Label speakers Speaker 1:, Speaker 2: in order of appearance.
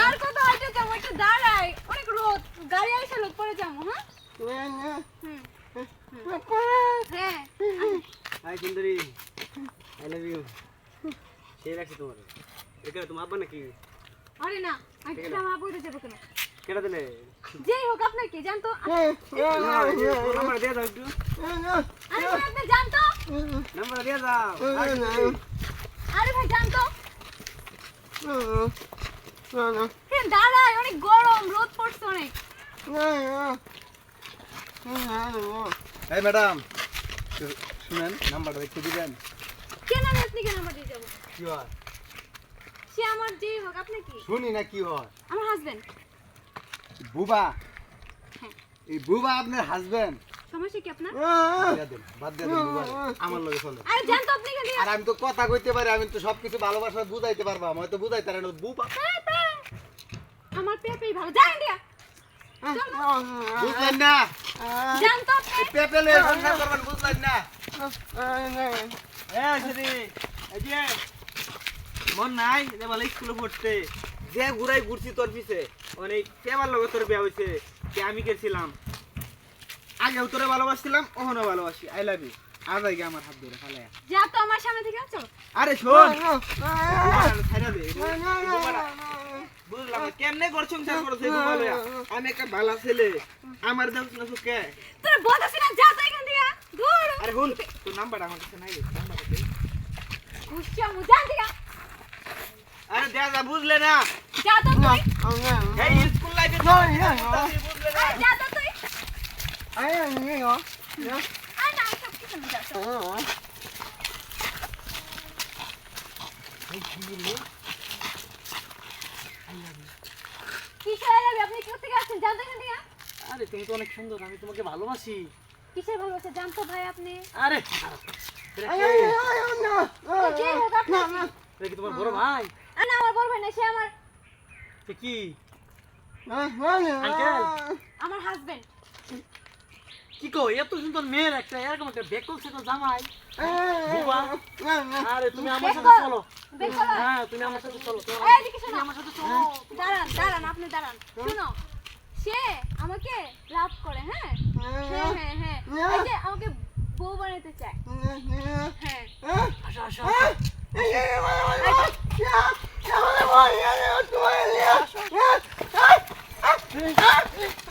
Speaker 1: আর কত হাইটে যাব একটু দাঁড়াই। অনেক রোদ। গাড়ি আইসা লোক পরে যাব হ্যাঁ? হ্যাঁ
Speaker 2: হাই সুন্দরী। আই লাভ ইউ সেই রাখছি তোমার। এটা তোমার আব্বা নাকি?
Speaker 1: আরে না কি আমার বইতে যাব কেন?
Speaker 2: কেটা দিলে।
Speaker 1: যেই হোক আপনার কি জানতো?
Speaker 2: নাম্বার দিয়ে দাও একটু।
Speaker 1: আরে ভাই আপনি জানতো?
Speaker 2: নাম্বার দিয়ে দাও।
Speaker 1: আরে। ভাই জানতো? হ্যাঁ দাঁড়াই অনেক গরম রোদ পড়ছে অনেক।
Speaker 3: এই ম্যাডাম শুনেন নাম্বারটা একটু দিবেন।
Speaker 1: কেন আমি আপনি কেন আমার দিয়ে যাব?
Speaker 3: কি হয়?
Speaker 1: সে আমার যেই হোক আপনি কি?
Speaker 3: শুনি না কি হয়।
Speaker 1: আমার হাজবেন্ড
Speaker 3: বুবা। এই বুবা আপনার হাজবেন্ড
Speaker 1: সমস্যা কি আপনার?
Speaker 3: বাদ দেন আমার লগে চলে।
Speaker 1: আরে জানতো আপনি কেন
Speaker 3: আর আমি তো কথা কইতে পারি আমি তো সবকিছু ভালোবাসা বুঝাইতে পারব আমি তো বুঝাইতে পারি না বুবা।
Speaker 1: আমার পেপেই ভালো। জানেন দিয়া
Speaker 3: বুঝলেন না?
Speaker 1: জানতো আপনি?
Speaker 3: পেপেলে সংসার করবেন বুঝলেন না?
Speaker 2: এ সরি এই যে মন নাই যে বলে স্কুলে পড়তে। যে ঘুরাই ঘুরছি তোর পিছে। অনেক কেবার লগে তোর বিয়া হইছে যে আমি গেছিলাম। আগেও তোরে ভালোবাসছিলাম ওখানেও ভালোবাসি। আই লাভ ইউ আজ আগে আমার হাত ধরে ফালায়া
Speaker 1: যা তো আমার সামনে থেকে চলো
Speaker 2: আরে শোন। বুবাটা ছাইড়া দে বুঝলাম না, কেমনে ঘর সংসার করছে? আমি একটা ভালো ছেলে। আমার দেখ না সুকে
Speaker 1: তোরা বলতেছি না যা তো এখান থেকে। দূর।
Speaker 2: আরে হুন তোর নাম্বারটা আমার কাছে নাই নাম্বারটা দে।
Speaker 1: জান দিয়া
Speaker 2: আরে দেয়া বুঝলে না
Speaker 1: যা তো তুই
Speaker 2: এই স্কুল লাইফে বুঝলে না
Speaker 1: যা তো তুই আরে না সব কিছু না যা চল। কিসের লাগবে আপনি কোথা থেকে আসছেন জানতো
Speaker 2: আরে তুমি তো অনেক সুন্দর আমি তোমাকে ভালোবাসি
Speaker 1: কিসের ভালোবাসা জানতো ভাই আপনি
Speaker 2: আরে
Speaker 1: তো
Speaker 2: এটা কি তোমার বড় ভাই
Speaker 1: আর না আমার বড় ভাই না সে আমার
Speaker 2: কি?
Speaker 1: আমার হাজবেন্ড
Speaker 2: কি কো এত সুন্দর মেয়ের একটা এরকম একটা বেকল সেকল জামাই। আরে তুমি আমার সাথে চলো। হ্যাঁ তুমি আমার সাথে চলো
Speaker 1: শোনো। আমার সাথে চলো। দাঁড়ান দাঁড়ান আপনি দাঁড়ান। শুনো সে আমাকে লাভ করে হ্যাঁ? হ্যাঁ। হ্যাঁ হ্যাঁ এই যে আমাকে বউ বানাতে চায়। হ্যাঁ।
Speaker 2: আসো আসো
Speaker 1: Ah!